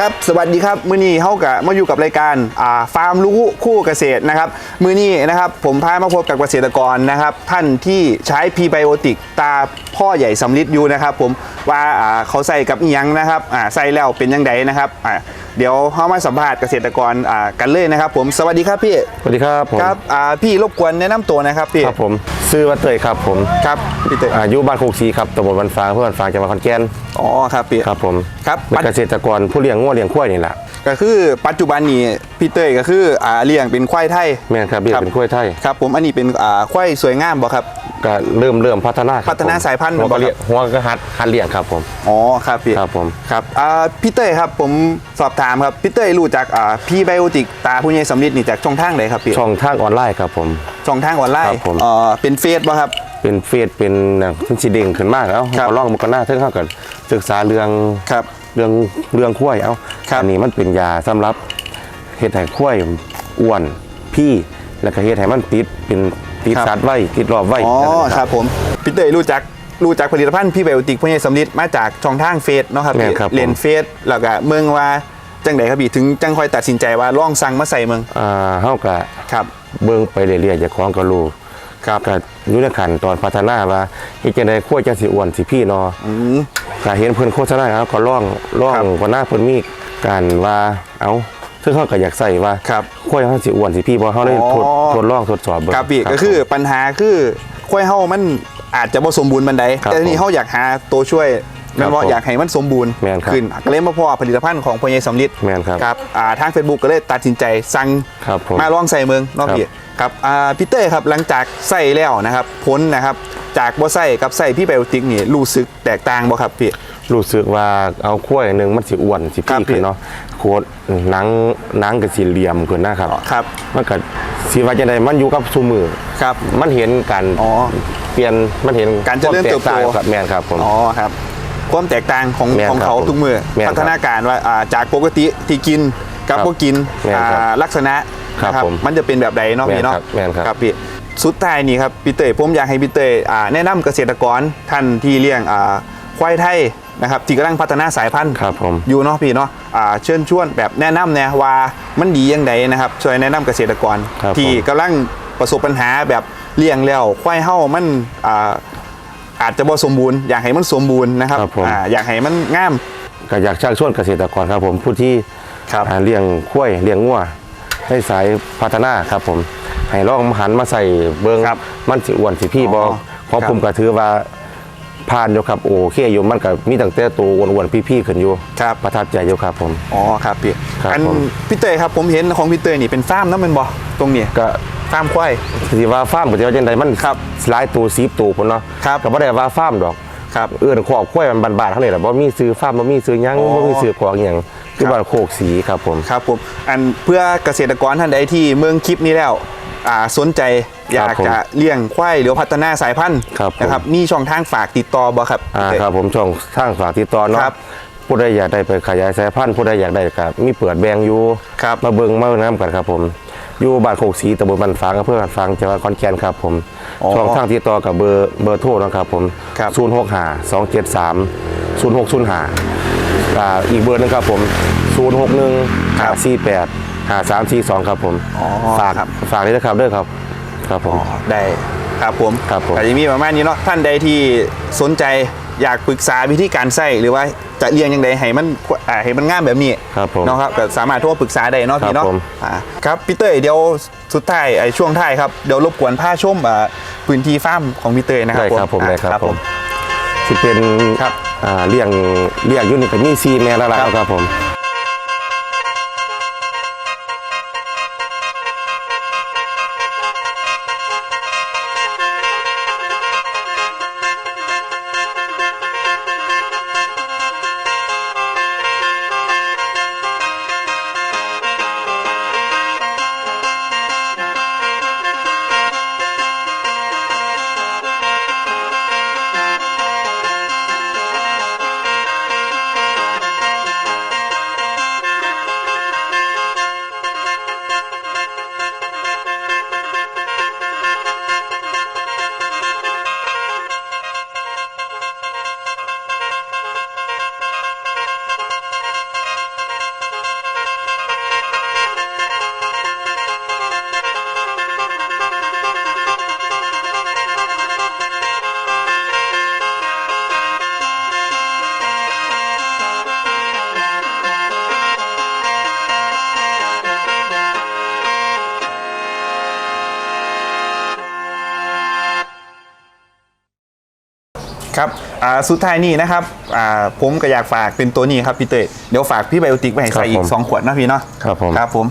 ครับสวัสดีครับมือนี้เฮากับมาอยู่กับรายการอ่าฟาร์มรู้คู่เกษตรนะครับมือนี้นะครับผมพามาพบกับเกษตรกรนะครับ ท่านที่ใช้พีไบโอติกตา พ่อใหญ่สำลิดอยู่นะครับผมว่าอ่าเขาใส่กับอีหยังนะครับอ่าใส่แล้วเป็นยังไงนะครับอ่าเดี๋ยวเฮามาสัมภาษณ์เกษตรกรอ่ากันเลยนะครับ ผมสวัสดีครับพี่สวัสดีครับผมครับอ่าพี่รบกวนแนะนำตัวนะครับพี่ครับผมซื้อวัดเตยครับผมครับพี่เตยอายุบ้านโคกศรีครับตำบลบันฟางเพื่อนฟางจังหวัดขอนแก่นอ๋อครับพี่ครับผมครับเป็นเกษตรกรผู้เลี้ยงงัวเลี้ยงควายนี่แหละ ก็คือปัจจุบันนี้พี่เตยก็คืออ่าเลี้ยงเป็นควายไทย แม่นครับเลี้ยงเป็นควายไทยครับผมอันนี้เป็นอ่าควายสวยงามบ่ครับ ก็เริ่มเริ่มพัฒนาครับพัฒนาผมสายพันธุ์หัวบ่ก็ครับเลี้ยงหัวก็หัดหัดเลี้ยงครับผม อ๋อครับพี่ครับผม ครับอ่าพี่เต้ยครับผมสอบถามครับพี่เต้ยรู้จักอ่าพี่ไบโอติกตาผู้ใหญ่สำลิดนี่จากช่องทางไหนครับพี่ช่องทางออนไลน์ครับผม ช่องทางออนไลครัน์บผม เอ่อเป็นเฟซบ่ครับ เป็นเฟซเป็นขึ้นสีเด้งขึ้นมากแล้วครับเอาล่องมันก็น่าเท่ากันศึกษาเรื่องครับ เรื่องเรื่องควายเอาครับ อันี้มันเป็นยาสำหรับเฮ็ดให้ควายอ้วนพี่แล้วก็เฮ็ดให้มันติดเป็นติดครับสัตว์ไว้ติดรอบไว้อ๋อนั่นแหละครับผมพี่เต้ยรู้จักรู้จักผลิตภัณฑ์พี่ไบโอติกผู้ใหญ่สำลิดมาจากช่องทางเฟซเนาะครับแม่พี่นครับผม เรียนเฟซแล้วก็เมืองว่าจังไดครับพี่ถึงจังค่อยตัดสินใจว่าล่องสั่งมาใส่เมืองอ่าเฮาก็ครับ เบิ่งไปเรื่อยๆเจากของก็รู้ ครับ ก็อยู่ในขั้นตอนพัฒนาว่าเฮ็ดจังได๋ควายจังสิอ้วนสิพี่เนาะอืม ก็เห็นเพิ่นโฆษณาครับก็ร้องร้องครับว่าหน้าเพิ่นมีการว่าเอ้าซึ่งเฮาก็อยากใส่ว่าครับควายเฮาสิอ้วนสิพี่บ่เฮาได้อ๋อทดทดลองทดสอบเบิ่งครับพี่ก็คือปัญหาคือควายเฮามันอาจจะบ่สมบูรณ์บันไดครับแต่ทีนี้ผมเฮาอยากหาตัวช่วยแม่นบ่ผมอยากให้มันสมบูรณ์แม่นครับขึ้นก็เลยมาพอผลิตภัณฑ์ของพญายสำลิดแม่นครับครับอ่าทาง Facebook ก็เลยตัดสินใจสั่งครับผมมาลองใส่เมืองเนาะครับพี่ ครับอ่าพี่เต้ครับหลังจากใส่แล้วนะครับพ้นนะครับจากบ่ใส่กับใส่พี่ไบโอติกนี่รู้สึกแตกต่างบ่ครับพี่ รู้สึกว่าเอาควายหนึงมันสิอ้วนสิครับพี่พี่ขึ้นเนาะโคตรหนังหนังก็สิเหลี่ยมขึ้นนะครับครับมันก็สิว่าจังไดมันอยู่กับซุมือครับมันเห็นการอ๋อเปลี่ยนมันเห็นการเจริญเติบโตควมแกางครับแม่นครับผมอ๋อครับความแตกต่างของแม่นของครับเขาผมทุกมือแม่นครับพัฒนาการว่าอ่าจากปกติที่กินกับครับบ่กินแม่นครับอ่าลักษณะ ครับนะผมมันจะเป็นแบบใดเนาะแม่นพี่เนาะครับแม่นครับครับพี่สุดท้ายนี่ครับพี่เตยผมอยากให้พี่เตยอ่าแนะนำเกษตรกรท่านที่เลี้ยงอ่าควายไทยนะครับที่กำลังพัฒนาสายพันธุ์ครับผมอยู่เนาะพี่เนาะอ่าเชิญชวนแบบแนะนำแนะว่ามันดียังไงนะครับ ช่วยแนะนำเกษตรกรครับที่ผมกำลังประสบปัญหาแบบเลี้ยงแล้วควายเฮามันอ่าอาจจะบ่สมบูรณ์อยากให้มันสมบูรณ์นะครับครับผมอ่าอยากให้มันงามก็อยากชักชวนเกษตรกรครับผมผู้ที่ครับอ่าเลี้ยงควายเลี้ยงงัว ให้สายพัฒนาครับผมให้ลองหันมาใส่เบิงครับมันสิอ้วนสิพี่อ๋บออของครับผมก็ถือว่าผ่านอยู่ครับโอเคอยู่มันก็มีตั้งแต่ตัวอ้วนๆพี่ๆขึ้นอยู่ครับประทับใจอยู่ครับผม อ๋อครับพี่ครับอันผม พี่เตยครับผมเห็นของพี่เตยนี่เป็นฟาร์มนะแมันบ่ตรงนี้ก็ ฟาร์มควาย สิว่าฟาร์มก็จะว่าจังไดมันครับหลายตัว10ตัวพุ่นเนาะครับก็บ่ได้ว่าฟาร์มดอกครับเอื้อนขอกควายมันบานๆเท่านี้แหละบ่มีซื้อฟาร์มบ่มีซื้อหยังอ๋อ บ่มีซื้อขอกหยังคื อครับบ้านโคกสีครับผม ครับผม อันเพื่อเกษตรกรท่านใดที่เมืองคลิปนี้แล้วอ่าสนใจอยากครับผมจะเลี้ยงควายหรือพัฒนาสายพันธุ์ครับผม นะครับ มีช่องทางฝากติดต่อบ่ครับ อ่าพี่เตยครับผมช่องทางฝากติดต่อเนาะครับผู้ใดอยากได้ไปขยายสายพันธุ์ผู้ใดอยากได้ก็มีเปิดแบงอยู่ครับ มาเบิ่งมาน้ำกันครับผม อยู่บ้านโคกศรีตำบลบ้านฟางอำเภอบ้านฟางจังหวัดขอนแก่นครับผมอ๋อช่องทางติดต่อกับเบอร์เบอร์โทรนะครับผมครับ 065 273 0605 อ่าอีกเบอร์หนึงครับผม 061ครับ548 5342 ครับผม อ๋อฝากครับ ฝากด้วยนะครับเด้อครับ ครับผม ได้ครับผมครับผมก็จะมีประมาณนี้เนาะท่านใดที่สนใจอยากปรึกษาวิธีการใส่หรือว่าจะเลี้ยงยังไงให้มันอ่าให้มันงามแบบนี้ครับผมเนาะครับก็สามารถโทรปรึกษาได้เนาะครับพี่เนาะผม อ่าครับพี่เต้ยเดี๋ยวสุดท้ายไอ้ช่วงท้ายครับเดี๋ยวรบกวนผ้าชมอ่าพื้นที่ฟาร์มของพี่เต้ยนะครัได้บครับผมอ่าได้ครับผมที่เป็นครับอ่า เลี้ยงเลี้ยงอยู่นี่ก็มีซีแม่แล้วล่ะครับผม ครับอ่าสุดท้ายนี่นะครับอ่าผมก็อยากฝากเป็นตัวนี้ครับพี่เตยเดี๋ยวฝากพี่ไบโอติกไปให้ใส่อีครับกผม 2ขวดนะพี่เนาะครับผม ครับผม